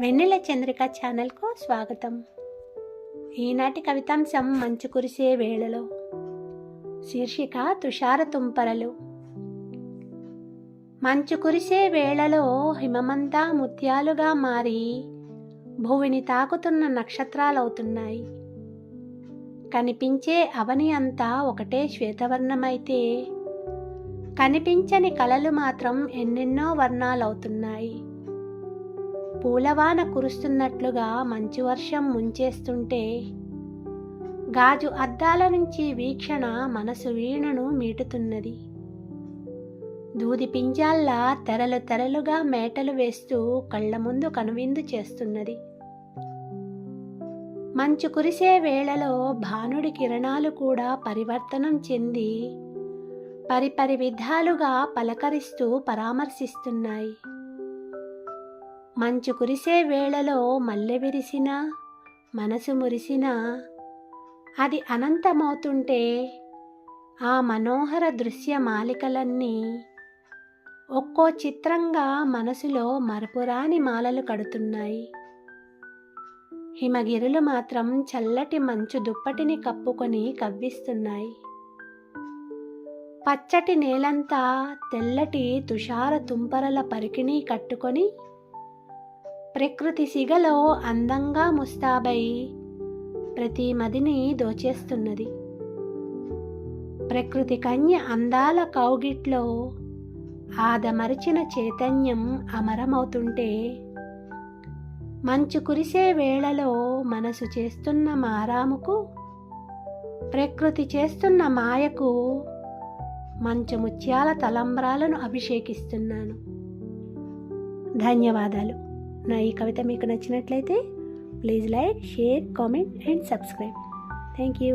వెన్నెల చంద్రిక ఛానల్కు స్వాగతం. ఈనాటి కవితాంశం మంచు కురిసే వేళలో. శీర్షిక తుషార తుంపరలు. మంచు కురిసే వేళలో హిమమంతా ముత్యాలుగా మారి భూమిని తాకుతున్న నక్షత్రాలవుతున్నాయి. కనిపించే అవని అంతా ఒకటే శ్వేతవర్ణమైతే కనిపించని కలలు మాత్రం ఎన్నెన్నో వర్ణాలవుతున్నాయి. పూలవాన కురుస్తున్నట్లుగా మంచు వర్షం ముంచేస్తుంటే గాజు అద్దాల నుంచి వీక్షణ మనసు వీణను మీటుతున్నది. దూది పింజాల్లా తెరలు తెరలుగా మేటలు వేస్తూ కళ్ళ ముందు కనువిందు చేస్తున్నది. మంచు కురిసే వేళలో భానుడి కిరణాలు కూడా పరివర్తనం చెంది పరిపరి విధాలుగా పలకరిస్తూ పరామర్శిస్తున్నాయి. మంచు కురిసే వేళలో మల్లె విరిసినా మనసు మురిసినా అది అనంతమవుతుంటే ఆ మనోహర దృశ్య మాలికలన్నీ ఒక్కో చిత్రంగా మనసులో మరపురాని మాలలు కడుతున్నాయి. హిమగిరులు మాత్రం చల్లటి మంచు దుప్పటిని కప్పుకొని కవ్విస్తున్నాయి. పచ్చటి నేలంతా తెల్లటి తుషార తుంపరల పరికిణీ కట్టుకొని ప్రకృతి సిగలో అందంగా ముస్తాబై ప్రతి మదిని దోచేస్తున్నది. ప్రకృతి కన్య అందాల కౌగిట్లో ఆదమరిచిన చైతన్యం అమరమవుతుంటే మంచు కురిసే వేళలో మనసు చేస్తున్న మారాముకు ప్రకృతి చేస్తున్న మాయకు మంచు ముత్యాల తలంబ్రాలను అభిషేకిస్తున్నాను. ధన్యవాదాలు. నా ఈ కవిత మీకు నచ్చినట్లయితే please like share comment and subscribe. Thank you.